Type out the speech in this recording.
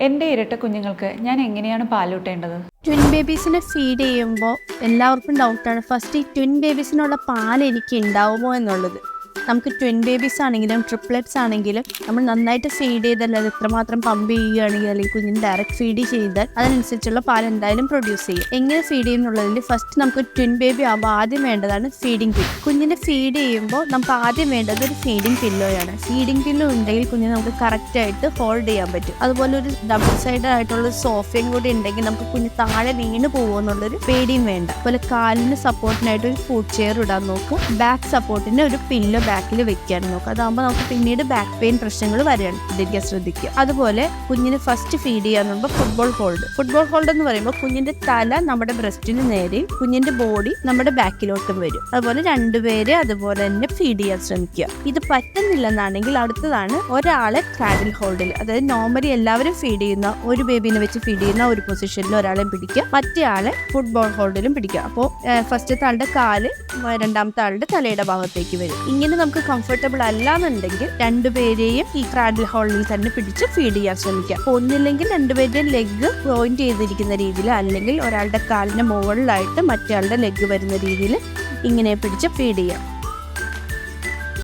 എന്റെ ഇരട്ട കുഞ്ഞുങ്ങൾക്ക് ഞാൻ എങ്ങനെയാണ് പാലൂട്ടേണ്ടത്? ട്വിൻ ബേബീസിനെ ഫീഡ് ചെയ്യുമ്പോൾ എല്ലാവർക്കും ഡൗട്ടാണ് ഫസ്റ്റ് ഈ ട്വിൻ ബേബീസിനുള്ള പാൽ എനിക്ക് ഉണ്ടാവുമോ എന്നുള്ളത്. നമുക്ക് ട്വിൻ ബേബീസ് ആണെങ്കിലും ട്രിപ്ലെറ്റ്സ് ആണെങ്കിലും നമ്മൾ നന്നായിട്ട് ഫീഡ് ചെയ്താൽ എത്രമാത്രം പമ്പ് ചെയ്യുകയാണെങ്കിൽ അല്ലെങ്കിൽ കുഞ്ഞിന് ഡയറക്റ്റ് ഫീഡ് ചെയ്താൽ അതിനനുസരിച്ചുള്ള പാൽ എന്തായാലും പ്രൊഡ്യൂസ് ചെയ്യും. എങ്ങനെ ഫീഡ് ചെയ്യുന്നുള്ളതിൽ ഫസ്റ്റ് നമുക്ക് ട്വിൻ ബേബി ആകുമ്പോൾ ആദ്യം വേണ്ടതാണ് ഫീഡിംഗ് പിൽ കുഞ്ഞിനെ ഫീഡ് ചെയ്യുമ്പോൾ നമുക്ക് ആദ്യം വേണ്ടത് ഒരു ഫീഡിംഗ് പില്ലോയാണ് ഫീഡിംഗ് പില്ലോ ഉണ്ടെങ്കിൽ കുഞ്ഞിനെ നമുക്ക് കറക്റ്റായിട്ട് ഹോൾഡ് ചെയ്യാൻ പറ്റും. അതുപോലെ ഒരു ഡബിൾ സൈഡ് ആയിട്ടുള്ള സോഫയും കൂടി ഉണ്ടെങ്കിൽ നമുക്ക് കുഞ്ഞ് താഴെ വീണ് പോകുമെന്നുള്ളൊരു പേടിയും വേണ്ട. അതുപോലെ കാലിന് സപ്പോർട്ടിനായിട്ട് ഒരു ഫുഡ് ചെയർ ഇടാൻ നോക്കും. ബാക്ക് സപ്പോർട്ടിന് ഒരു പില്ലോ ബാക്കിൽ വെക്കാൻ നോക്കുക അതാകുമ്പോൾ നമുക്ക് പിന്നീട് ബാക്ക് പെയിൻ പ്രശ്നങ്ങൾ വരാണ്ടിരിക്കാൻ ശ്രദ്ധിക്കുക. അതുപോലെ കുഞ്ഞിന് ഫസ്റ്റ് ഫീഡ് ചെയ്യാൻ പറയുമ്പോൾ ഫുട്ബോൾ ഹോൾഡ് ഫുട്ബോൾ ഹോൾഡ് എന്ന് പറയുമ്പോൾ കുഞ്ഞിന്റെ തല നമ്മുടെ ബ്രസ്റ്റിന് നേരെയും കുഞ്ഞിന്റെ ബോഡി നമ്മുടെ ബാക്കിലോട്ടും വരും. അതുപോലെ രണ്ടുപേരെ അതുപോലെ തന്നെ ഫീഡ് ചെയ്യാൻ ശ്രമിക്കുക. ഇത് പറ്റുന്നില്ലെന്നാണെങ്കിൽ അടുത്തതാണ് ഒരാളെ ക്രാഡിൽ ഹോൾഡിൽ അതായത് നോർമലി എല്ലാവരും ഫീഡ് ചെയ്യുന്ന ഒരു ബേബിനെ വെച്ച് ഫീഡ് ചെയ്യുന്ന ഒരു പൊസിഷനിൽ ഒരാളെ പിടിക്കുക. മറ്റേ ആളെ ഫുട്ബോൾ ഹോൾഡിലും പിടിക്കുക. അപ്പോൾ ഫസ്റ്റത്തെ ആളുടെ കാൽ രണ്ടാമത്തെ ആളുടെ തലയുടെ ഭാഗത്തേക്ക് വരും. ഇങ്ങനെ നമുക്ക് കംഫർട്ടബിൾ അല്ല എന്നുണ്ടെങ്കിൽ രണ്ടുപേരെയും ഈ ക്രാഡിൽ ഹോളിൽ തന്നെ പിടിച്ച് ഫീഡ് ചെയ്യാൻ ശ്രമിക്കുക ഒന്നില്ലെങ്കിൽ രണ്ടുപേരുടെയും ലെഗ് പോയിന്റ് ചെയ്തിരിക്കുന്ന രീതിയിൽ അല്ലെങ്കിൽ ഒരാളുടെ കാലിന് മുകളിലായിട്ട് മറ്റേ ലെഗ് വരുന്ന രീതിയിൽ ഇങ്ങനെ പിടിച്ച് ഫീഡ് ചെയ്യാം.